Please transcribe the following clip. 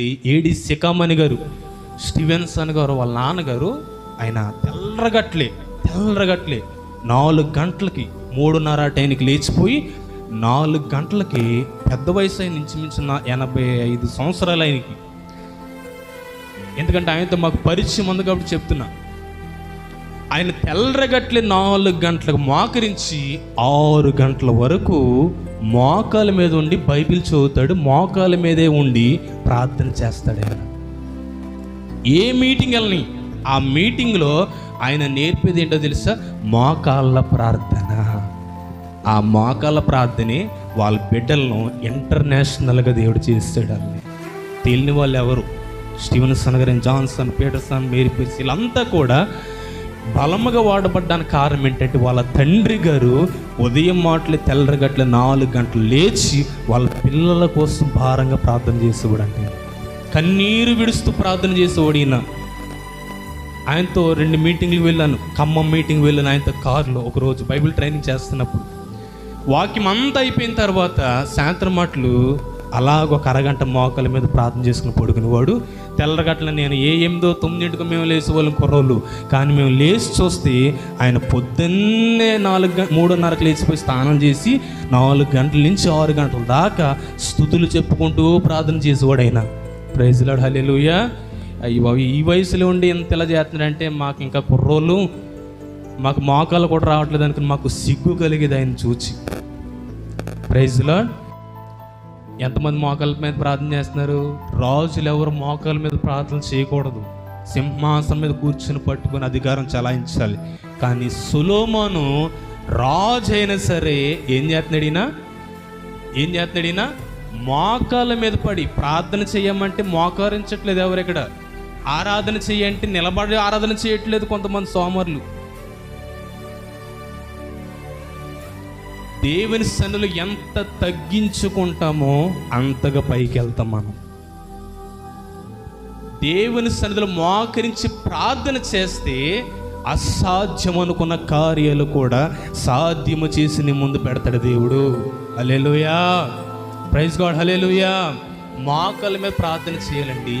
AD Sikamani గారు Stevenson గారు వాళ్ళ నాన్నగారు ఆయన తెల్లరగట్లే తెల్లరగట్లే. నాలుగు గంటలకి మూడున్నర టైంకి లేచిపోయి నాలుగు గంటలకి పెద్ద వయసు అయిన ఇంచుమించిన ఎనభై ఐదు సంవత్సరాలు ఆయనకి ఎందుకంటే ఆయనతో మాకు పరిచయం ఉంది కాబట్టి చెప్తున్నా. ఆయన తెల్లరగట్లే నాలుగు గంటలకు మోకరించి ఆరు గంటల వరకు మోకాల మీద ఉండి బైబిల్ చదువుతాడు మోకాల మీదే ఉండి ప్రార్థన చేస్తాడు ఆయన. ఏ మీటింగ్ వెళ్ళని? ఆ మీటింగ్లో ఆయన నేర్పేది ఏంటో తెలుసా? మోకాళ్ళ ప్రార్థన. ఆ మోకాళ్ళ ప్రార్థనే వాళ్ళ బిడ్డలను ఇంటర్నేషనల్గా దేవుడు చేస్తాడు వాళ్ళని తెలియని వాళ్ళు ఎవరు? స్టీవెన్సన్ గారు జాన్సన్ పీటర్సన్ మేరీ పిర్స్ వీళ్ళంతా కూడా బలముగా వాడబడ్డానికి కారణం ఏంటంటే వాళ్ళ తండ్రి గారు ఉదయం మాటలు తెల్లరగట్ల నాలుగు గంటలు లేచి వాళ్ళ పిల్లల కోసం భారంగా ప్రార్థన చేసేవాడు అంటే కన్నీరు విడుస్తూ ప్రార్థన చేసేవాడు ఈయన. ఆయనతో రెండు మీటింగ్లు వెళ్ళాను. ఖమ్మం మీటింగ్ వెళ్ళాను ఆయనతో కారులో ఒకరోజు బైబిల్ ట్రైనింగ్ చేస్తున్నప్పుడు. వాక్యం అంతా అయిపోయిన తర్వాత సాయంత్రం మాటలు అలాగ ఒక అరగంట మోకల మీద ప్రార్థన చేసుకుని పడుకునేవాడు తెల్లరగట్ల నేను ఏ ఎనిమిదో తొమ్మిదింటికి మేము లేచి వాళ్ళం కుర్రోళ్ళు. కానీ మేము లేచి చూస్తే ఆయన పొద్దున్నే నాలుగు గంట మూడున్నరకు లేచిపోయి స్నానం చేసి నాలుగు గంటల నుంచి ఆరు గంటల దాకా స్థుతులు చెప్పుకుంటూ ప్రార్థన చేసేవాడు ఆయన. ప్రైజ్లాడు హల్లెలూయా అయ్యి ఈ వయసులో ఉండి ఎంత ఇలా చేస్తున్నాడంటే మాకు ఇంకా కుర్రోళ్ళు మాకు మోకాలు కూడా రావట్లేదు అనుకుని మాకు సిగ్గు కలిగేది ఆయన చూచి. ప్రైజ్లాడ్ ఎంతమంది మోకాల మీద ప్రార్థన చేస్తున్నారు? రాజులు ఎవరు మోకాల మీద ప్రార్థన చేయకూడదు. సింహాసనం మీద కూర్చుని పట్టుకొని అధికారం చలాయించాలి. కానీ సులోమాను రాజు అయినా సరే ఏం చేస్తున్నాడినా ఏం చేస్తున్నాడినా మోకాల మీద పడి ప్రార్థన చేయమంటే మోకరించట్లేదు ఎవరు ఇక్కడ? ఆరాధన చేయంటే నిలబడి ఆరాధన చేయట్లేదు కొంతమంది సోమరులు. దేవుని సన్నులు ఎంత తగ్గించుకుంటామో అంతగా పైకి వెళ్తాం మనం. దేవుని సన్నిధిలో మోకరించి ప్రార్థన చేస్తే అసాధ్యం అనుకున్న కార్యాలు కూడా సాధ్యము చేసి నీ ముందు పెడతాడు దేవుడు. హల్లెలూయా. Praise God hallelujah. మోకాల మీద ప్రార్థన చేయాలండి.